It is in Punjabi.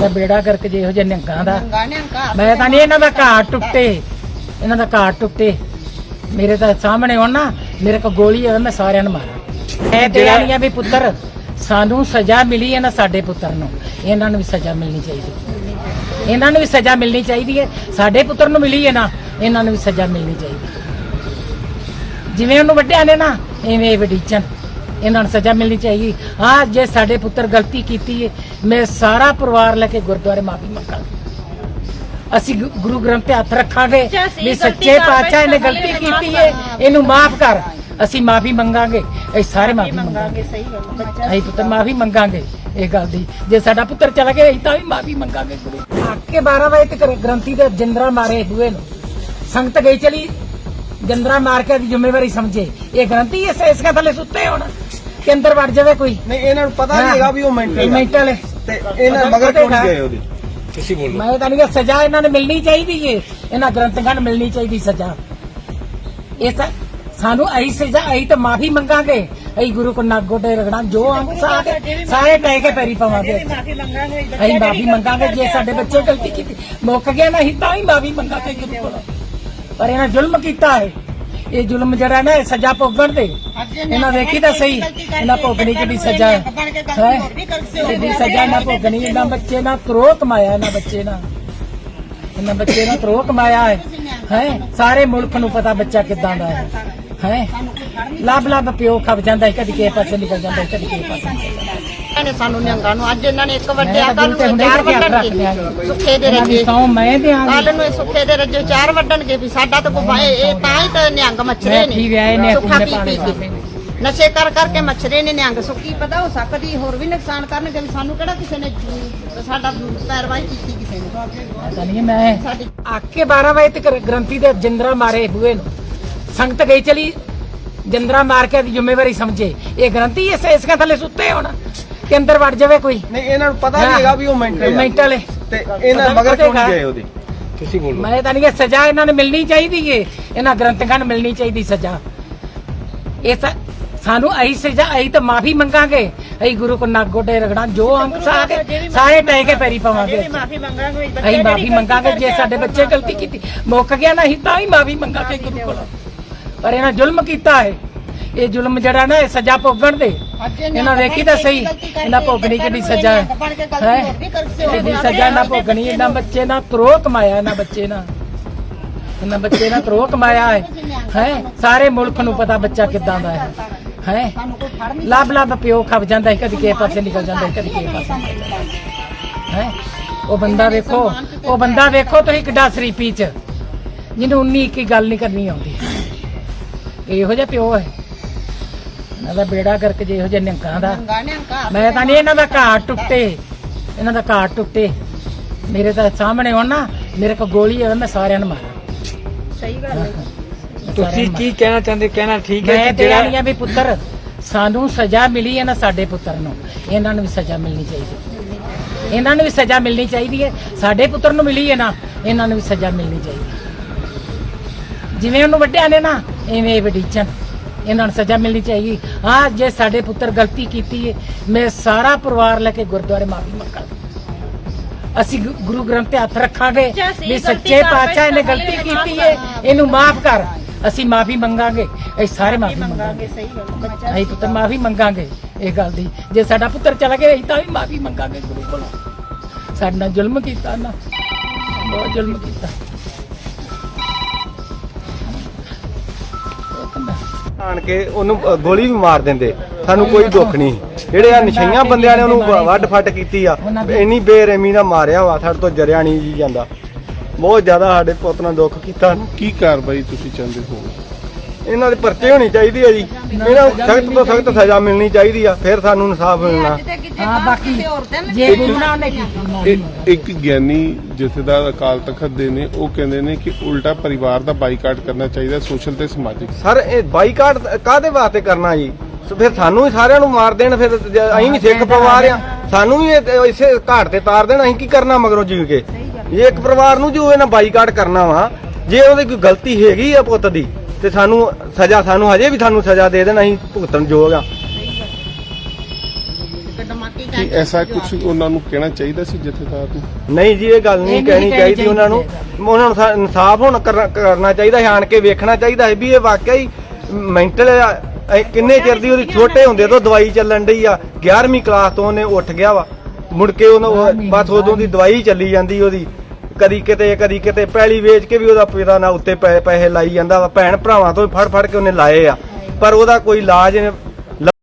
ਤੇ ਬੇੜਾ ਕਰਕੇ ਜੇ ਇਹੋ ਜਿਹੇ ਨਿਹੰਗਾਂ ਦਾ। ਮੈਂ ਤਾਂ ਨਹੀਂ ਇਹਨਾਂ ਦਾ ਘਾਟ ਟੁੱਟੇ। ਇਹਨਾਂ ਦਾ ਘਾਟ ਟੁੱਟੇ। ਮੇਰੇ ਤਾਂ ਸਾਹਮਣੇ ਹੋਣ ਨਾ ਮੇਰੇ ਕੋ ਗੋਲੀ ਹੋਵੇ ਮੈਂ ਸਾਰਿਆਂ ਨੂੰ ਮਾਰਾਂ। ਮੈਂ ਤੇ ਆਣੀਆਂ ਵੀ ਪੁੱਤਰ ਸਾਨੂੰ ਸਜ਼ਾ ਮਿਲੀ ਹੈ ਨਾ ਸਾਡੇ ਪੁੱਤਰ ਨੂੰ। ਇਹਨਾਂ ਨੂੰ ਵੀ ਸਜ਼ਾ ਮਿਲਣੀ ਚਾਹੀਦੀ। ਇਹਨਾਂ ਨੂੰ ਵੀ ਸਜ਼ਾ ਮਿਲਣੀ ਚਾਹੀਦੀ ਹੈ। ਸਾਡੇ ਪੁੱਤਰ ਨੂੰ ਮਿਲੀ ਹੈ ਨਾ ਇਹਨਾਂ ਨੂੰ ਵੀ ਸਜ਼ਾ ਮਿਲਣੀ ਚਾਹੀਦੀ। ਜਿਵੇਂ ਉਹਨੂੰ ਵੱਡਿਆਂ ਨੇ ਨਾ ਐਵੇਂ ਇਹ ਵਡੀਚਨ। ਇਹਨਾਂ ਨੂੰ ਸਜ਼ਾ ਮਿਲਣੀ ਚਾਹੀਦੀ। ਹਾਂ ਜੇ ਸਾਡੇ ਪੁੱਤਰ ਗਲਤੀ ਕੀਤੀ ਹੈ ਮੈਂ ਸਾਰਾ ਪਰਿਵਾਰ ਲੈ ਕੇ ਗੁਰਦੁਆਰੇ ਮਾਫੀ ਮੰਗਾਂਗਾ ਅਸੀਂ ਗੁਰੂ ਗ੍ਰੰਥ ਤੇ ਹੱਥ ਰੱਖਾਂਗੇ। ਵੀ ਸੱਚੇ ਪਾਤਸ਼ਾਹ ਬੈਠੇ ਗਲਤੀ ਕੀਤੀ ਹੈ ਇਹਨੂੰ ਮਾਫ ਕਰ। ਅਸੀਂ ਮਾਫੀ ਮੰਗਾਂਗੇ। ਅਸੀਂ ਸਾਰੇ ਮਾਫੀ ਮੰਗਾਂਗੇ। ਸਹੀ ਗੱਲ। ਬੱਚਾ ਅਸੀਂ ਪੁੱਤਰ ਮਾਫੀ ਮੰਗਾਂਗੇ ਇਹ ਗੱਲ ਦੀ। ਜੇ ਸਾਡਾ ਪੁੱਤਰ ਚਲਾ ਗਿਆ ਅਸੀਂ ਤਾਂ ਵੀ ਮਾਫੀ ਮੰਗਾਂਗੇ ਗੁਰੂ। ਆਕੇ 12 ਵਜੇ ਤੱਕ ਗ੍ਰੰਥੀ ਦੇ ਜਿੰਦਰਾ ਮਾਰੇ ਬੂਏ ਨੂੰ। ਸੰਗਤ ਗਈ ਚਲੀ ਜਿੰਦਰਾ ਮਾਰ ਕੇ ਦੀ ਜ਼ਿੰਮੇਵਾਰੀ ਸਮਝੇ। ਇਹ ਗ੍ਰੰਥੀ ਇਸ ਇਸ ਕਾ ਥੱਲੇ ਸੁੱਤੇ ਹੋਣ। ਕਿ ਅੰਦਰ ਵੜ ਜਾਵੇ ਕੋਈ। ਨਹੀਂ ਇਹਨਾਂ ਨੂੰ ਪਤਾ ਨਹੀਂ ਹੈਗਾ ਵੀ ਉਹ ਮੈਂਟਲ ਮੈਂਟਲ ਹੈ ਤੇ ਇਹਨਾਂ ਮਗਰ ਕਿਉਂ ਨਹੀਂ ਗਏ ਉਹਦੇ? ਮੈਂ ਤਾਂ ਨਹੀਂ ਸਜ਼ਾ ਇਹਨਾਂ ਨੂੰ ਮਿਲਣੀ ਚਾਹੀਦੀ ਏ। ਇਹਨਾਂ ਗ੍ਰੰਥੀਆਂ ਨੂੰ ਮਿਲਣੀ ਚਾਹੀਦੀ ਸਜ਼ਾ। ਇਹ ਤਾਂ ਸਾਨੂੰ ਅਈ ਸਜ਼ਾ ਅਈ ਤਾਂ ਮਾਫੀ ਮੰਗਾਂਗੇ। ਅਈ ਗੁਰੂ ਕੋ ਨੱਕ ਗੋਡੇ ਰਗੜਾਂ ਜੋ ਅੰਗ ਸਾਰੇ ਸਾਰੇ ਟਹਿ ਕੇ ਪੈਰੀ ਪਵਾਂਗੇ। ਮਾਫੀ ਮੰਗਾਂਗੇ ਅਸੀਂ ਮਾਫੀ ਮੰਗਾਂਗੇ ਜੇ ਸਾਡੇ ਬੱਚੇ ਗਲਤੀ ਕੀਤੀ ਮੁੱਕ ਗਿਆ ਨਾ ਅਸੀਂ ਤਾਂ ਹੀ ਮਾਫੀ ਮੰਗਾਂਗੇ ਗੁਰੂ ਕੋਲ। ਪਰ ਇਹਨਾਂ ਜ਼ੁਲਮ ਕੀਤਾ ਹੈ ਇਹ ਜ਼ੁਲਮ ਜਿਹੜਾ ਨਾ ਇਹ ਸਜ਼ਾ ਭੋਗਣ ਦੇ ਇਹਨਾਂ ਵੇਖੀ ਤਾਂ ਸਹੀ ਇਹਨਾਂ ਭੋਗਣੀ ਕਿਹੜੀ ਸਜ਼ਾ। ਹੈ? ਕਿਹੜੀ ਸਜ਼ਾ ਨਾ ਭੋਗਣੀ ਇਹਨਾਂ ਬੱਚੇ ਨਾਲ ਤਰੋ ਕਮਾਇਆ ਇਹਨਾਂ ਬੱਚੇ ਨਾਲ। ਇਹਨਾਂ ਬੱਚੇ ਨਾਲ ਤਰੋ ਕਮਾਇਆ ਹੈ। ਹੈ? ਸਾਰੇ ਮੁਲਕ ਨੂੰ ਪਤਾ ਬੱਚਾ ਕਿੱਦਾਂ ਦਾ ਹੈ। ਹੈ? ਲੱਭ ਲੱਭ ਪਿਓ ਖਪ ਜਾਂਦਾ ਹੈ ਕਦੀ ਕਿਸੇ ਪਾਸੇ ਨਿਕਲ ਜਾਂਦਾ ਹੈ ਕਦੀ ਕਿਸੇ ਪਾਸੇ। ਨਿਕਲ ਜਾਂਦਾ ਹੈ। ਇਹਨਾਂ ਨੇ ਸਾਨੂੰ ਨਿਹੰਗਾਂ ਨੂੰ ਅੱਜ ਇਹਨਾਂ ਨੇ ਇੱਕ ਵੱਡਿਆ ਮੈਂ ਤਾਂ ਕੱਲ ਦਿਲ ਤੇ ਨੂੰ ਹੁੰਦੇ ਚਾਰ ਹੀ ਰੱਖ ਲਿਆ ਵੱਢਣਗੇ ਸੁੱਖੇ ਦੇ ਇਹਨਾਂ ਦੀ ਰੱਜੇ। ਸਹੁੰ ਮੈਂ ਦਿਆਂਗੀ ਕੱਲ ਨੂੰ ਇਹ ਸੁੱਖੇ ਦੇ ਰੱਜੇ ਚਾਰ ਵੱਢਣਗੇ ਵੀ ਸਾਡਾ ਤਾਂ ਕੋਈ ਇਹ ਤਾਂ ਹੀ ਤਾਂ ਨਿਹੰਗ ਮੱਛਰੇ ਮੈਂ ਨੇ। ਪੀ ਵਿਆਹੇ ਨੇ ਸੁੱਖਾ ਕੁੰਨੇ ਪੀ ਪਾਣੀ ਪੀ ਕੇ। ਨਸ਼ੇ ਕਰ ਕਰਕੇ ਮੱਛਰੇ ਨੇ ਨਿਹੰਗ। ਸੁੱਕੀ ਪਤਾ ਹੋ ਸਕਦੀ ਹੋਰ ਵੀ ਨੁਕਸਾਨ ਕਰਨਗੇ ਸਾਨੂੰ ਕਿਹੜਾ ਕਿਸੇ ਨੇ ਸਾਡਾ ਪੈਰਵਾਈ ਕੀਤੀ ਕਿਸੇ ਨੇ। ਪਤਾ ਨਹੀਂ ਮੈਂ ਸਾਡੀ ਆਕੇ 12 ਵਜੇ ਤੱਕ ਗ੍ਰੰਥੀ ਦੇ ਜਿੰਦਰਾ ਮਾਰੇ ਬੂਏ ਨੂੰ। ਸੰਗਤ ਗਈ ਚਲੀ। ਜਿੰਦਰਾ ਮਾਰ ਕੇ ਦੀ ਜ਼ਿੰਮੇਵਾਰੀ ਸਮਝੇ। ਇਹ ਗ੍ਰੰਥੀ ਇਸ ਇਸ ਕਾ ਥੱਲੇ ਸੁੱਤੇ ਹੋਣ। ਕਿ ਅੰਦਰ ਵੜ ਜਾਵੇ ਕੋਈ। ਨਹੀਂ ਇਹਨਾਂ ਨੂੰ ਪਤਾ ਨਹੀਂ ਹੈਗਾ ਵੀ ਉਹ ਮੈਂਟਲ ਮੈਂਟਲ ਹੈ ਤੇ ਇਹਨਾਂ ਮਗਰ ਕਿਉਂ ਨਹੀਂ ਗਏ ਉਹਦੇ? ਤੁਸੀਂ ਬੋਲੋ ਮੈਂ ਤਾਂ ਨਹੀਂ ਸਜ਼ਾ ਇਹਨਾਂ ਨੂੰ ਮਿਲਣੀ ਚਾਹੀਦੀ ਏ। ਇਹਨਾਂ ਗ੍ਰੰਥੀਆਂ ਨੂੰ ਮਿਲਣੀ ਚਾਹੀਦੀ ਸਜ਼ਾ। ਇਹ ਤਾਂ ਸਾਨੂੰ ਅਈ ਸਜ਼ਾ ਅਈ ਤਾਂ ਮਾਫੀ ਮੰਗਾਂਗੇ। ਅਈ ਗੁਰੂ ਕੋ ਨੱਕ ਗੋਡੇ ਰਗੜਾਂ ਜੋ ਅੰਗ ਸਾਰੇ ਸਾਰੇ ਟਹਿ ਕੇ ਪੈਰੀ ਪਵਾਂਗੇ। ਮਾਫੀ ਮੰਗਾਂਗੇ ਅਸੀਂ ਮਾਫੀ ਮੰਗਾਂਗੇ ਜੇ ਸਾਡੇ ਬੱਚੇ ਗਲਤੀ ਕੀਤੀ ਮੁੱਕ ਗਿਆ ਨਾ ਅਸੀਂ ਤਾਂ ਹੀ ਮਾਫੀ ਮੰਗਾਂਗੇ ਗੁਰੂ ਕੋਲ। ਪਰ ਇਹਨਾਂ ਜ਼ੁਲਮ ਕੀਤਾ ਹੈ। ਇਹ ਜ਼ੁਲਮ ਜਿਹੜਾ ਨਾ ਇਹ ਸਜ਼ਾ ਭੋਗਣ ਦੇ। ਇਹਨਾਂ ਵੇਖੀ ਤਾਂ ਸਹੀ ਇਹਨਾਂ ਭੋਗਣੀ ਕਿਹੜੀ ਸਜ਼ਾ ਹੈ। ਕਿਹੜੀ ਸਜ਼ਾ ਇਹਨਾਂ ਭੋਗਣੀ ਇਹਨਾਂ ਬੱਚੇ ਨਾਲ ਤਰੋ ਕਮਾਇਆ ਇਹਨਾਂ ਬੱਚੇ ਨਾਲ। ਇਹਨਾਂ ਬੱਚੇ ਨਾਲ ਤਰੋ ਕਮਾਇਆ ਹੈ। ਹੈ? ਸਾਰੇ ਮੁਲਕ ਨੂੰ ਪਤਾ ਬੱਚਾ ਕਿੱਦਾਂ ਦਾ ਹੈ। ਹੈ? ਲੱਭ ਲੱਭ ਪਿਓ ਖਪ ਜਾਂਦਾ ਹੈ ਕਦੀ ਕਿਸੇ ਪਾਸੇ ਨਿਕਲ ਜਾਂਦਾ ਹੈ ਕਦੀ ਕਿਸੇ ਪਾਸੇ। ਹੈ? ਉਹ ਬੰਦਾ ਵੇਖੋ ਉਹ ਬੰਦਾ ਵੇਖੋ ਤੁਸੀਂ ਕਿੱਡਾ ਸ਼ਰੀਫੀ ਚ। ਜਿਹਨੂੰ 19 ਕੀ ਗੱਲ ਨਹੀਂ ਕਰਨੀ ਆਉਂਦੀ। ਇਹੋ ਜਿਹਾ ਪਿਓ ਹੈ ਇਹਨਾਂ ਦਾ ਬੇੜਾ ਕਰਕੇ ਜੇ ਇਹੋ ਜਿਹੇ ਨਿਹੰਗਾਂ ਦਾ। ਮੈਂ ਤਾਂ ਨਹੀਂ ਇਹਨਾਂ ਦਾ ਘਾਟ ਟੁੱਟੇ। ਇਹਨਾਂ ਦਾ ਘਾਟ ਟੁੱਟੇ। ਮੇਰੇ ਤਾਂ ਸਾਹਮਣੇ ਹੋਣ ਨਾ ਮੇਰੇ ਕੋ ਗੋਲੀ ਹੋਵੇ ਮੈਂ ਸਾਰਿਆਂ ਨੂੰ ਮਾਰਾਂ। ਸਹੀ ਗੱਲ ਹੈ ਤੁਸੀਂ ਕੀ ਕਹਿਣਾ ਚਾਹੁੰਦੇ? ਕਹਿਣਾ ਠੀਕ ਹੈ ਮੈਂ ਕਿ ਤੇ ਜਿਹੜਾ ਆਣੀਆਂ ਵੀ ਪੁੱਤਰ ਸਾਨੂੰ ਸਜ਼ਾ ਮਿਲੀ ਹੈ ਨਾ ਸਾਡੇ ਪੁੱਤਰ ਨੂੰ। ਇਹਨਾਂ ਨੂੰ ਵੀ ਸਜ਼ਾ ਮਿਲਣੀ ਚਾਹੀਦੀ। ਇਹਨਾਂ ਨੂੰ ਵੀ ਸਜ਼ਾ ਮਿਲਣੀ ਚਾਹੀਦੀ ਹੈ। ਸਾਡੇ ਪੁੱਤਰ ਨੂੰ ਮਿਲੀ ਹੈ ਨਾ ਇਹਨਾਂ ਨੂੰ ਵੀ ਸਜ਼ਾ ਮਿਲਣੀ ਚਾਹੀਦੀ। ਜਿਵੇਂ ਉਹਨੂੰ ਵੱਡਿਆਂ ਨੇ ਨਾ ਐਵੇਂ ਇਹ ਵਡੀਚਨ ਇਹਨਾਂ ਨੂੰ ਸਜ਼ਾ ਮਿਲਣੀ ਚਾਹੀਦੀ। ਹਾਂ ਜੇ ਸਾਡੇ ਪੁੱਤਰ ਗਲਤੀ ਕੀਤੀ ਹੈ ਮੈਂ ਸਾਰਾ ਪਰਿਵਾਰ ਲੈ ਕੇ ਗੁਰਦੁਆਰੇ ਮਾਫੀ ਮੰਗਾਂਗਾ ਅਸੀਂ ਗੁਰੂ ਗ੍ਰੰਥ ਤੇ ਹੱਥ ਰੱਖਾਂਗੇ ਵੀ ਸੱਚੇ ਪਾਤਸ਼ਾਹ ਇਹਨੇ ਬੈਠੇ ਗਲਤੀ ਕੀਤੀ ਹੈ। ਇਹਨੂੰ ਮਾਫ ਕਰ। ਅਸੀਂ ਮਾਫੀ ਮੰਗਾਂਗੇ ਅਸੀਂ ਸਾਰੇ ਮਾਫੀ ਮੰਗਾਂਗੇ ਸਹੀ ਗੱਲ। ਅਸੀਂ ਪੁੱਤਰ ਮਾਫੀ ਮੰਗਾਂਗੇ ਇਹ ਗੱਲ ਦੀ। ਜੇ ਸਾਡਾ ਪੁੱਤਰ ਚਲਾ ਗਿਆ ਅਸੀਂ ਤਾਂ ਵੀ ਮਾਫੀ ਮੰਗਾਂਗੇ ਗੁਰੂ ਕੋਲ। ਸਾਡੇ ਨਾਲ ਜ਼ੁਲਮ ਕੀਤਾ ਨਾ ਬਹੁਤ ਜ਼ੁਲਮ ਕੀਤਾ। ਆਣ ਕੇ ਉਹਨੂੰ ਅ, ਗੋਲੀ ਵੀ ਮਾਰ ਦਿੰਦੇ। ਸਾਨੂੰ ਕੋਈ ਦੁੱਖ ਨਹੀਂ। ਜਿਹੜੇ ਆ ਨਸ਼ਈਆਂ ਬੰਦਿਆਂ ਨੇ ਉਹਨੂੰ ਵੱਡ ਫੱਟ ਕੀਤੀ ਆ ਇੰਨੀ ਬੇਰਹਿਮੀ ਨਾਲ ਮਾਰਿਆ ਵਾ ਸਾਡੇ ਤੋਂ ਜਰਿਆ ਨਹੀਂ ਜੀ ਜਾਂਦਾ। ਬਹੁਤ ਜ਼ਿਆਦਾ ਸਾਡੇ ਪੁੱਤ ਨਾਲ ਦੁੱਖ ਕੀਤਾ। ਕੀ ਕਾਰਵਾਈ ਤੁਸੀਂ ਚਾਹੁੰਦੇ ਹੋ? ਇਹਨਾਂ ਦੇ ਪਰਚੇ ਹੋਣੀ ਚਾਹੀਦੀ ਆ ਜੀ। ਇਹਨਾਂ ਨੂੰ ਸਖਤ ਤੋਂ ਸਖਤ ਸਜ਼ਾ ਮਿਲਣੀ ਚਾਹੀਦੀ ਆ ਫਿਰ ਸਾਨੂੰ ਇਨਸਾਫ ਮਿਲਣਾ। ਹਾਂ ਬਾਕੀ ਜੇ ਗੁਨਾਹ ਉਹਨੇ ਕੀਤਾ। ਇੱਕ ਇੱਕ ਗਿਆਨੀ ਜਥੇਦਾਰ ਅਕਾਲ ਤਖਤ ਦੇ ਨੇ ਉਹ ਕਹਿੰਦੇ ਨੇ ਕਿ ਉਲਟਾ ਪਰਿਵਾਰ ਦਾ ਬਾਈਕਾਟ ਕਰਨਾ ਚਾਹੀਦਾ ਸੋਸ਼ਲ ਤੇ ਸਮਾਜਿਕ। ਸਰ ਇਹ ਬਾਈਕਾਟ ਕਾਦੇ ਵਾਸਤੇ ਕਰਨਾ ਜੀ? ਸੋ ਫਿਰ ਸਾਨੂੰ ਹੀ ਸਾਰਿਆਂ ਨੂੰ ਮਾਰ ਦੇਣ ਫਿਰ ਜੇ ਅਸੀਂ ਵੀ ਸਿੱਖ ਪਰਿਵਾਰ ਆ ਸਾਨੂੰ ਵੀ ਇਹ- ਇਸੇ ਘਾਟ ਤੇ ਤਾਰ ਦੇਣ ਅਸੀਂ ਕੀ ਕਰਨਾ ਮਗਰੋਂ ਜੀ ਕੇ? ਇਹ ਇੱਕ ਪਰਿਵਾਰ ਨੂੰ ਜੋ ਇਹਨਾਂ ਬਾਈਕਾਟ ਕਰਨਾ ਵਾ ਜੇ ਉਹਦੀ ਕੋਈ ਗਲਤੀ ਹੈਗੀ ਆ ਪੁੱਤ ਦੀ ਤੇ ਸਾਨੂੰ ਸਜ਼ਾ ਸਾਨੂੰ ਹਜੇ ਵੀ ਸਾਨੂੰ ਸਜ਼ਾ ਦੇ ਦੇਣ ਅਸੀਂ ਭੁਗਤਣ ਯੋਗ ਆ। ਕਿ ਐਸਾ ਕੁਝ ਉਹਨਾਂ ਨੂੰ ਕਹਿਣਾ ਚਾਹੀਦਾ ਸੀ ਜਥੇਦਾਰ ਨੂੰ ਨਹੀਂ ਜੀ ਇਹ ਗੱਲ ਨਹੀਂ ਕਹਿਣੀ ਚਾਹੀਦੀ ਉਹਨਾਂ ਨੂੰ। ਉਹਨਾਂ ਨੂੰ ਇਨਸਾਫ ਹੁਣ ਕਰਨਾ ਚਾਹੀਦਾ ਹੈ ਆਣ ਕੇ ਵੇਖਣਾ ਚਾਹੀਦਾ ਹੈ ਵੀ ਇਹ ਵਾਕਿਆ ਹੀ ਮੈਂਟਲ ਕਿੰਨੇ ਚਿਰ ਦੀ ਉਹਦੀ ਛੋਟੇ ਹੁੰਦੇ ਤੋਂ ਦਵਾਈ ਚੱਲਣ ਡਈ ਆ 11ਵੀਂ ਕਲਾਸ ਤੋਂ ਉਹਨੇ ਉੱਠ ਗਿਆ ਵਾ। ਮੁੜ ਕੇ ਉਹਨੂੰ ਉਹ- ਬਸ ਉਦੋਂ ਦੀ ਦਵਾਈ ਚੱਲੀ ਜਾਂਦੀ ਉਹਦੀ। ਕਦੀ ਕਿਤੇ ਕਦੀ ਕਿਤੇ ਪੈਲੀ ਵੇਚ ਕੇ ਵੀ ਉਹਦਾ ਪਿਤਾ ਨਾਲ ਉੱਤੇ ਪੈ- ਪੈਸੇ ਲਾਈ ਜਾਂਦਾ ਵਾ, ਭੈਣ ਭਰਾਵਾਂ ਤੋਂ ਵੀ ਫੜ ਫੜ ਕੇ ਉਹਨੇ ਲਾਏ ਆ। ਪਰ ਉਹਦਾ ਕੋਈ ਇਲਾਜ